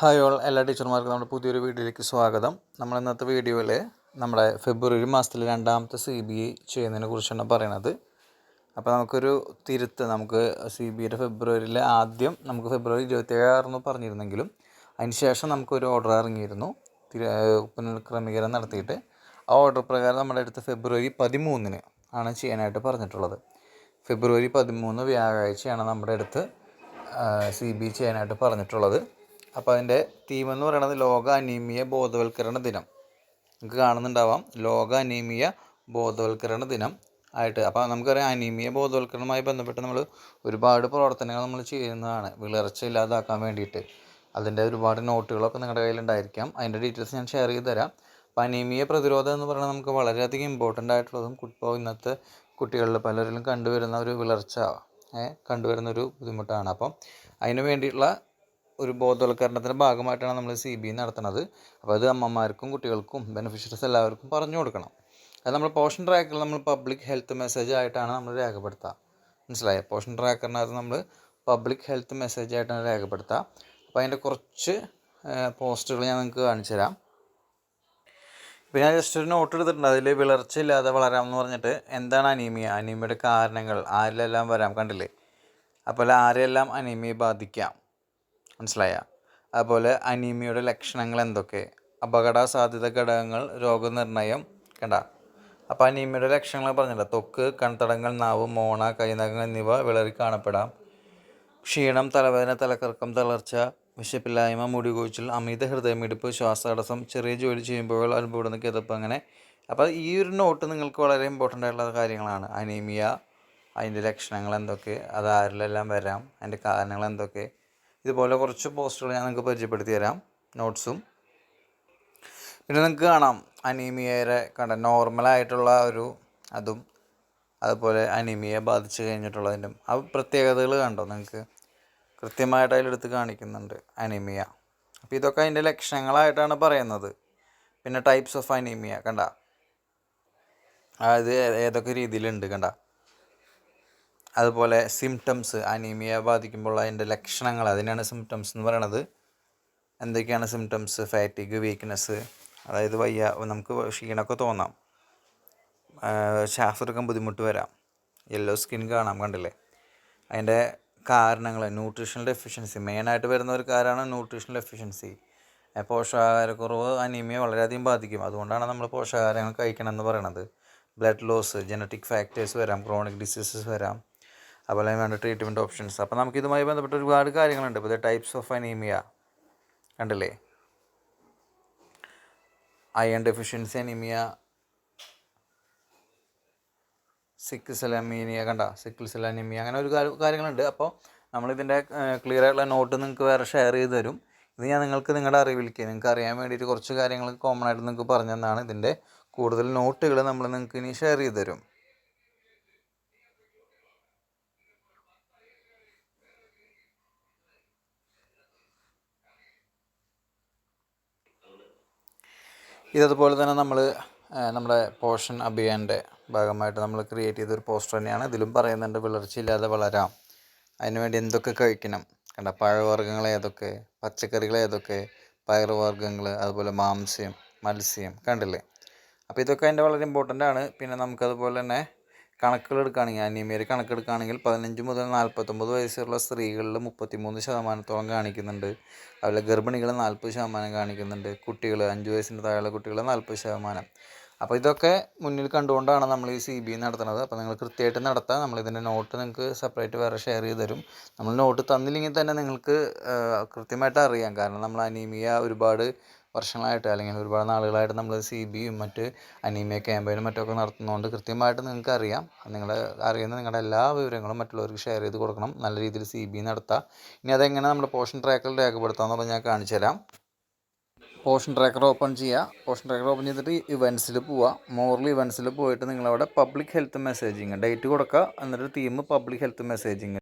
Hi all എല്ലാ ടീച്ചർമാർക്കും നമ്മുടെ പുതിയൊരു വീഡിയോയിലേക്ക് സ്വാഗതം. നമ്മൾ ഇന്നത്തെ വീഡിയോയിൽ നമ്മുടെ ഫെബ്രുവരി മാസത്തിൽ രണ്ടാമത്തെ സി ബി ഐ ചെയ്യുന്നതിനെ കുറിച്ചാണ് പറയണത് അപ്പോൾ നമുക്കൊരു തിരുത്ത് നമുക്ക് സി ബി ഐയുടെ ഫെബ്രുവരിയിലെ ആദ്യം നമുക്ക് ഫെബ്രുവരി ഇരുപത്തിയേഴാറെന്ന് പറഞ്ഞിരുന്നെങ്കിലും അതിന് ശേഷം നമുക്കൊരു ഓർഡർ ഇറങ്ങിയിരുന്നു. പുനഃക്രമീകരണം നടത്തിയിട്ട് ആ ഓർഡർ പ്രകാരം നമ്മുടെ അടുത്ത് ഫെബ്രുവരി പതിമൂന്നിന് ആണ് ചെയ്യാനായിട്ട് പറഞ്ഞിട്ടുള്ളത്. ഫെബ്രുവരി പതിമൂന്ന് വ്യാഴാഴ്ചയാണ് നമ്മുടെ അടുത്ത് സി ബി ചെയ്യാനായിട്ട് പറഞ്ഞിട്ടുള്ളത്. അപ്പോൾ അതിന്റെ തീം എന്ന് പറയുന്നത് ലോക അനീമിയ ബോധവൽക്കരണ ദിനം. നിങ്ങൾക്ക് കാണുന്നുണ്ടാവാം ലോക അനീമിയ ബോധവൽക്കരണ ദിനം ആയിട്ട്. അപ്പോൾ നമുക്കറിയാം അനീമിയ ബോധവൽക്കരണവുമായി ബന്ധപ്പെട്ട് നമ്മൾ ഒരുപാട് പ്രവർത്തനങ്ങൾ നമ്മൾ ചെയ്യുന്നതാണ്. വിളർച്ച ഇല്ലാതാക്കാൻ വേണ്ടിയിട്ട്. അതിന്റെ ഒരുപാട് നോട്ടുകളൊക്കെ നിങ്ങളുടെ കയ്യിലുണ്ടായിരിക്കാം. അതിന്റെ ഡീറ്റെയിൽസ് ഞാൻ ഷെയർ ചെയ്ത് തരാം. അപ്പോൾ അനീമിയ പ്രതിരോധം എന്ന് പറയുന്നത് നമുക്ക് വളരെയധികം ഇമ്പോർട്ടന്റ് ആയിട്ടുള്ളതും ഇപ്പോൾ ഇന്നത്തെ കുട്ടികളിൽ പലരിലും കണ്ടുവരുന്ന ഒരു വിളർച്ച കണ്ടുവരുന്ന ഒരു ബുദ്ധിമുട്ടാണ്. അപ്പം അതിന് വേണ്ടിയിട്ടുള്ള ഒരു ബോധവൽക്കരണത്തിന്റെ ഭാഗമായിട്ടാണ് നമ്മൾ സി ബി നടത്തുന്നത്. അപ്പോൾ അത് അമ്മമാർക്കും കുട്ടികൾക്കും ബെനിഫിഷ്യറീസ് എല്ലാവർക്കും പറഞ്ഞു കൊടുക്കണം. അത് നമ്മൾ പോഷൻ ട്രാക്കറിൽ നമ്മൾ പബ്ലിക് ഹെൽത്ത് മെസ്സേജ് ആയിട്ടാണ് നമ്മൾ രേഖപ്പെടുത്തുക മനസ്സിലായ? പോഷൻ ട്രാക്കറിനകത്ത് നമ്മൾ പബ്ലിക് ഹെൽത്ത് മെസ്സേജ് ആയിട്ടാണ് രേഖപ്പെടുത്തുക അപ്പോൾ അതിന്റെ കുറച്ച് പോസ്റ്റുകൾ ഞാൻ നിങ്ങൾക്ക് കാണിച്ചു തരാം. ഇപ്പോൾ ഞാൻ ജസ്റ്റ് ഒരു നോട്ട് എടുത്തിട്ടുണ്ട്. അതിൽ വിളർച്ചയില്ലാതെ വളരാം എന്ന് പറഞ്ഞിട്ട് എന്താണ് അനീമിയ? അനീമിയയുടെ കാരണങ്ങൾ. ആരിലെല്ലാം വരാം കണ്ടില്ലേ? അപ്പോൾ ആരെല്ലാം അനീമിയെ ബാധിക്കാം? മനസ്സിലായ? അതുപോലെ അനീമിയയുടെ ലക്ഷണങ്ങൾ എന്തൊക്കെ അപകട സാധ്യത ഘടകങ്ങൾ രോഗനിർണയം കണ്ട? അപ്പോൾ അനീമിയയുടെ ലക്ഷണങ്ങൾ പറഞ്ഞില്ല? തൊക്ക് കൺതടങ്ങൾ നാവ് മോണ കൈനഖങ്ങൾ എന്നിവ വിളറി കാണപ്പെടാം. ക്ഷീണം തലവേദന തലക്കറക്കം തളർച്ച വിശപ്പില്ലായ്മ മുടികൊഴിച്ചിൽ അമിത ഹൃദയമിടിപ്പ് ശ്വാസതടസ്സം ചെറിയ ജോലി ചെയ്യുമ്പോൾ അനുഭവപ്പെടുന്ന കിതപ്പ് അങ്ങനെ. അപ്പോൾ ഈ ഒരു നോട്ട് നിങ്ങൾക്ക് വളരെ ഇമ്പോർട്ടന്റ് ആയിട്ടുള്ള കാര്യങ്ങളാണ്. അനീമിയ അതിന്റെ ലക്ഷണങ്ങൾ എന്തൊക്കെ അത് ആരിലെല്ലാം വരാം? അതിന്റെ കാരണങ്ങൾ എന്തൊക്കെ ഇതുപോലെ കുറച്ച് പോസ്റ്റുകൾ ഞാൻ നിങ്ങൾക്ക് പരിചയപ്പെടുത്തി തരാം. നോട്ട്സും പിന്നെ നിങ്ങൾക്ക് കാണാം. അനീമിയയുടെ കണ്ട നോർമലായിട്ടുള്ള ഒരു അതും അതുപോലെ അനീമിയ ബാധിച്ചു കഴിഞ്ഞിട്ടുള്ളതിന്റെ ആ പ്രത്യേകതകൾ കണ്ടോ നിങ്ങൾക്ക്? കൃത്യമായിട്ട് അതിലെടുത്ത് കാണിക്കുന്നുണ്ട് അനീമിയ. അപ്പോൾ ഇതൊക്കെ അതിന്റെ ലക്ഷണങ്ങളായിട്ടാണ് പറയുന്നത്. പിന്നെ ടൈപ്സ് ഓഫ് അനീമിയ കണ്ട. അത് ഏതൊക്കെ രീതിയിലുണ്ട് കണ്ട. അതുപോലെ സിംറ്റംസ് അനീമിയ ബാധിക്കുമ്പോൾ അതിന്റെ ലക്ഷണങ്ങൾ അതിനാണ് സിംറ്റംസ് എന്ന് പറയണത്. എന്തൊക്കെയാണ് സിംറ്റംസ് ഫാറ്റിഗ് വീക്ക്നെസ് അതായത് വയ്യ നമുക്ക് ക്ഷീണമൊക്കെ തോന്നാം. ശ്വാസെടുക്കാൻ ബുദ്ധിമുട്ട് വരാം. യെല്ലോ സ്കിൻ കാണാം കണ്ടില്ലേ? അതിന്റെ കാരണങ്ങൾ ന്യൂട്രീഷണൽ ഡെഫിഷ്യൻസി മെയിനായിട്ട് വരുന്ന ഒരു കാര്യമാണ് ന്യൂട്രീഷണൽ ഡെഫിഷ്യൻസി പോഷകാഹാരക്കുറവ് അനീമിയ വളരെയധികം ബാധിക്കും. അതുകൊണ്ടാണ് നമ്മൾ പോഷകാഹാരങ്ങൾ കഴിക്കണം എന്ന് പറയുന്നത് ബ്ലഡ് ലോസ് ജനറ്റിക് ഫാക്ടേഴ്സ് വരാം ക്രോണിക് ഡിസീസസ് വരാം. അതുപോലെ വേണ്ട ട്രീറ്റ്മെന്റ് ഓപ്ഷൻസ് അപ്പോൾ നമുക്ക് ഇതുമായി ബന്ധപ്പെട്ട ഒരുപാട് കാര്യങ്ങളുണ്ട്. ഇപ്പോൾ ടൈപ്സ് ഓഫ് അനീമിയ കണ്ടില്ലേ? Iron deficiency anaemia sickle cell anaemia കണ്ട? സിക്കിൾ സെൽ അനീമിയ അങ്ങനെ ഒരു കാര്യങ്ങളുണ്ട്. അപ്പോൾ നമ്മളിതിന്റെ ക്ലിയർ ആയിട്ടുള്ള നോട്ട് നിങ്ങൾക്ക് വേറെ ഷെയർ ചെയ്ത് തരും. ഇത് ഞാൻ നിങ്ങൾക്ക് നിങ്ങളുടെ അറിവിലേക്ക് നിങ്ങൾക്ക് അറിയാൻ വേണ്ടിയിട്ട് കുറച്ച് കാര്യങ്ങൾ കോമൺ ആയിട്ട് നിങ്ങൾക്ക് പറഞ്ഞു തന്നാണ് ഇതിന്റെ കൂടുതൽ നോട്ടുകൾ നമ്മൾ നിങ്ങൾക്ക് ഇനി ഷെയർ ചെയ്ത് തരും. ഇതതുപോലെ തന്നെ നമ്മൾ നമ്മുടെ പോഷൻ അഭിയാന്റെ ഭാഗമായിട്ട് നമ്മൾ ക്രിയേറ്റ് ചെയ്തൊരു പോസ്റ്റർ തന്നെയാണ്. ഇതിലും പറയുന്നുണ്ട് വിളർച്ചയില്ലാതെ വളരാം. അതിനുവേണ്ടി എന്തൊക്കെ കഴിക്കണം? കണ്ട പഴവർഗങ്ങൾ ഏതൊക്കെ? പച്ചക്കറികൾ ഏതൊക്കെ? പയറുവർഗങ്ങൾ അതുപോലെ മാംസ്യം മത്സ്യം കണ്ടില്ലേ? അപ്പോൾ ഇതൊക്കെ അതിന്റെ വളരെ ഇമ്പോർട്ടന്റ് ആണ്. പിന്നെ നമുക്കതുപോലെ തന്നെ കണക്കുകൾ എടുക്കുകയാണെങ്കിൽ അനീമിയയിൽ കണക്കെടുക്കുകയാണെങ്കിൽ പതിനഞ്ച് മുതൽ നാൽപ്പത്തൊമ്പത് വയസ്സുള്ള സ്ത്രീകളിൽ മുപ്പത്തിമൂന്ന് ശതമാനത്തോളം കാണിക്കുന്നുണ്ട്. അതുപോലെ ഗർഭിണികൾ നാൽപ്പത് ശതമാനം കാണിക്കുന്നുണ്ട്. കുട്ടികൾ അഞ്ച് വയസ്സിന് താഴെയുള്ള കുട്ടികൾ നാൽപ്പത് ശതമാനം. അപ്പോൾ ഇതൊക്കെ മുന്നിൽ കണ്ടുകൊണ്ടാണ് നമ്മൾ ഈ സി ബി നടത്തുന്നത്. അപ്പോൾ നിങ്ങൾ കൃത്യമായിട്ട് നടത്താം. നമ്മളിതിന്റെ നോട്ട് നിങ്ങൾക്ക് സെപ്പറേറ്റ് വേറെ ഷെയർ ചെയ്ത് തരും. നമ്മൾ നോട്ട് തന്നില്ലെങ്കിൽ തന്നെ നിങ്ങൾക്ക് കൃത്യമായിട്ട് അറിയാം. കാരണം നമ്മൾ അനീമിയ ഒരുപാട് വർഷങ്ങളായിട്ട് അല്ലെങ്കിൽ ഒരുപാട് നാളുകളായിട്ട് നമ്മൾ സി ബിയും മറ്റ് അനീമിയ ക്യാമ്പയിനും മറ്റൊക്കെ നടത്തുന്നതുകൊണ്ട് കൃത്യമായിട്ട് നിങ്ങൾക്ക് അറിയാം നിങ്ങൾ അറിയുന്ന നിങ്ങളുടെ എല്ലാ വിവരങ്ങളും മറ്റുള്ളവർക്ക് ഷെയർ ചെയ്ത് കൊടുക്കണം. നല്ല രീതിയിൽ സി ബി നടത്താം. ഇനി അതെങ്ങനെ നമ്മുടെ പോഷൻ ട്രാക്കറിൽ രേഖപ്പെടുത്താമെന്നുള്ളത് ഞാൻ കാണിച്ചു തരാം. പോഷൻ ട്രാക്കർ ഓപ്പൺ ചെയ്യുക പോഷൻ ട്രാക്കർ ഓപ്പൺ ചെയ്തിട്ട് ഇവൻസിൽ പോവുക മോറൽ ഇവൻസിൽ പോയിട്ട് നിങ്ങളവിടെ പബ്ലിക് ഹെൽത്ത് മെസ്സേജിങ് ഡേറ്റ് കൊടുക്കുക. എന്നിട്ട് തീം പബ്ലിക് ഹെൽത്ത് മെസ്സേജിങ്